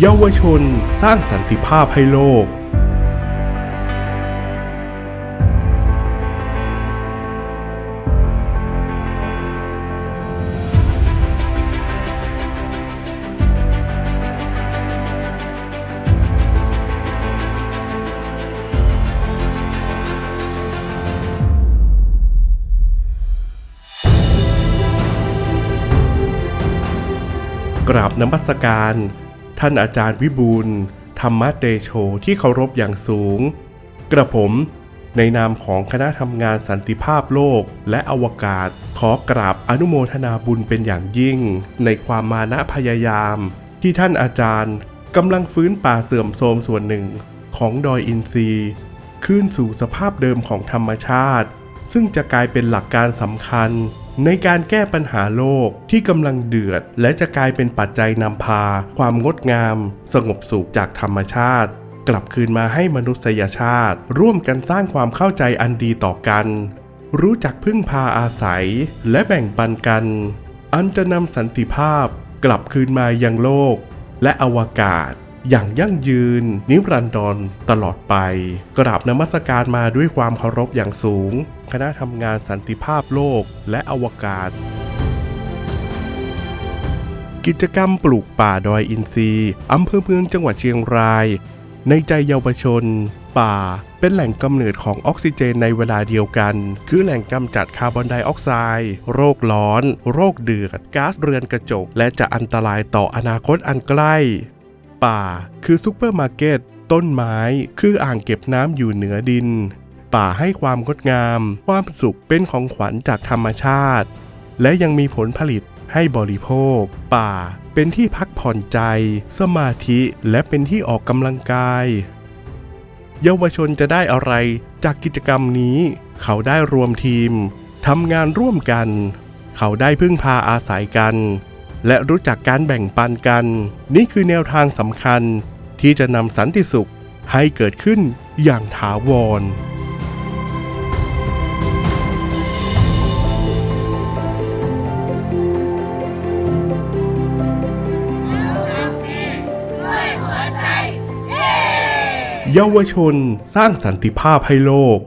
เยาวชนสร้างสันติภาพให้โลก กราบนมัสการ ท่านอาจารย์วิบูลธรรมเตโชที่เคารพอย่างสูง กระผม ในนามของคณะทำงานสันติภาพโลกและอวกาศ ขอกราบอนุโมทนาบุญเป็นอย่างยิ่ง ในความมานะพยายาม ที่ท่านอาจารย์กำลังฟื้นป่าเสื่อมโทรมส่วนหนึ่งของดอยอินทรีย์คืนสู่สภาพเดิมของธรรมชาติ ซึ่งจะกลายเป็นหลักการสำคัญ ในการแก้ปัญหาโลกที่กำลังเดือด และจะกลายเป็นปัจจัยนำพา ความงดงาม สงบสุขจากธรรมชาติ กลับคืนมาให้มนุษยชาติ ร่วมกันสร้างความเข้าใจอันดีต่อกัน รู้จักพึ่งพาอาศัย และแบ่งปันกัน อันจะนำสันติภาพ กลับคืนมายังโลก และอวกาศ อย่างยั่งยืน นิรันดรตลอดไป กราบนมัสการมาด้วยความเคารพอย่างสูง คณะทำงานสันติภาพโลกและอวกาศกิจกรรมปลูกป่าดอยอินทรีย์อำเภอเมืองจังหวัดเชียงราย ในใจเยาวชน ป่า เป็นแหล่งกำเนิดของออกซิเจนในเวลาเดียวกัน คือแหล่งกำจัดคาร์บอนไดออกไซด์ โรคร้อน โรคเดือด ก๊าซเรือนกระจก และจะอันตรายต่ออนาคตอันใกล้ ป่า คือซุปเปอร์มาร์เก็ต ต้นไม้ คืออ่างเก็บน้ำอยู่เหนือดิน ป่าให้ความงดงาม ความสุขเป็นของขวัญจากธรรมชาติ และยังมีผลผลิตให้บริโภค ป่าเป็นที่พักผ่อนใจ สมาธิและเป็นที่ออกกำลังกาย เยาวชนจะได้อะไรจากกิจกรรมนี้ เขาได้รวมทีมทำงานร่วมกัน เขาได้พึ่งพาอาศัยกัน และรู้จักการแบ่งปันกัน นี่คือแนวทางสำคัญที่จะนำสันติสุขให้เกิดขึ้นอย่างถาวรเยาวชนสร้างสันติภาพให้โลก